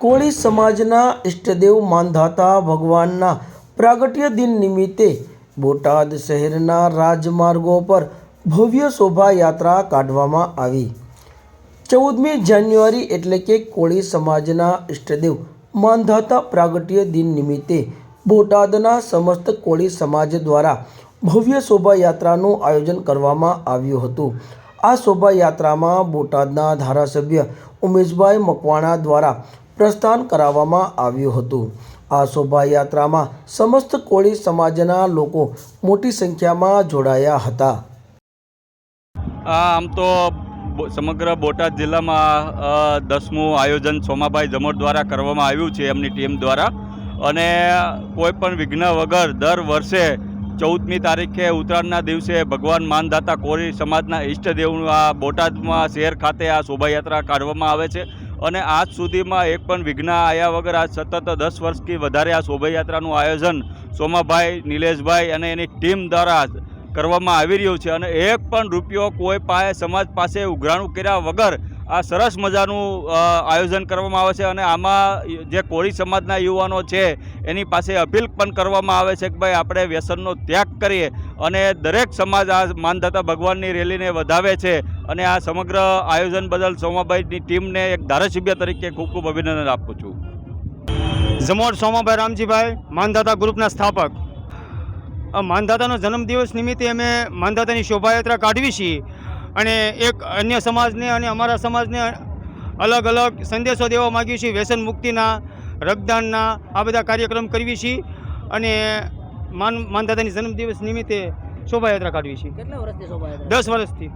કોળી સમાજના ઈષ્ટદેવ માનધાતા ભગવાનના પ્રાગટ્ય દિન નિમિત્તે બોટાદ શહેરના રાજમાર્ગો પર ભવ્ય શોભાયાત્રા કાઢવામાં આવી. ચૌદમી જાન્યુઆરી એટલે કે કોળી સમાજના ઈષ્ટદેવ માનધાતા પ્રાગટ્ય દિન નિમિત્તે બોટાદના સમસ્ત કોળી સમાજ દ્વારા ભવ્ય શોભાયાત્રાનું આયોજન કરવામાં આવ્યું હતું. આ શોભાયાત્રામાં બોટાદના ધારાસભ્ય ઉમેશભાઈ મકવાણા દ્વારા પ્રસ્થાન કરાવવામાં આવ્યું હતું. આ શોભાયાત્રામાં સમસ્ત કોળી સમાજના લોકો મોટી સંખ્યામાં જોડાયા હતા. આમ તો સમગ્ર બોટાદ જિલ્લામાં દસમું આયોજન સોમાભાઈ જમોટ દ્વારા કરવામાં આવ્યું છે એમની ટીમ દ્વારા. અને કોઈ પણ વિઘ્ન વગર દર વર્ષે ચૌદમી તારીખે ઉત્તરાયણના દિવસે ભગવાન માનદાતા કોરી સમાજના ઈષ્ટદેવનું આ બોટાદમાં શહેર ખાતે આ શોભાયાત્રા કાઢવામાં આવે છે. અને આજ સુધીમાં એક પણ વિઘ્ન આવ્યા વગર આ સતત દસ વર્ષથી વધારે આ શોભાયાત્રાનું આયોજન સોમાભાઈ, નિલેશભાઈ અને એની ટીમ દ્વારા કરવામાં આવી રહ્યું છે. અને એક પણ રૂપિયો કોઈ પાસે સમાજ પાસે ઉઘરાણું કર્યા વગર આ સરસ મજાનું આયોજન કરવામાં આવે છે અને આમાં જે કોળી સમાજના યુવાનો છે, એની પાસે અપીલ પણ કરવામાં આવે છે કે ભાઈ આપણે વ્યસનનો ત્યાગ કરીએ અને દરેક સમાજ આ માનદાતા ભગવાનની રેલીને વધાવે છે અને આ સમગ્ર આયોજન બદલ સોમાભાઈની ટીમને એક ધારાસભ્ય તરીકે ખૂબ ખૂબ અભિનંદન આપું છું. જમોડ સોમાભાઈ રામજીભાઈ, માનદાતા ગ્રુપના સ્થાપક. માનદાતાનો જન્મદિવસ નિમિત્તે અમે માનદાતાની શોભાયાત્રા કાઢવી છીએ. અને એક અન્ય સમાજને અને અમારા સમાજને અલગ અલગ સંદેશો દેવા માગીએ છીએ. વ્યસન મુક્તિના રક્તદાનના આ બધા કાર્યક્રમ કરવી છીએ અને માન માનદાદાની જન્મદિવસ નિમિત્તે શોભાયાત્રા કાઢવી છીએ. દસ વર્ષથી.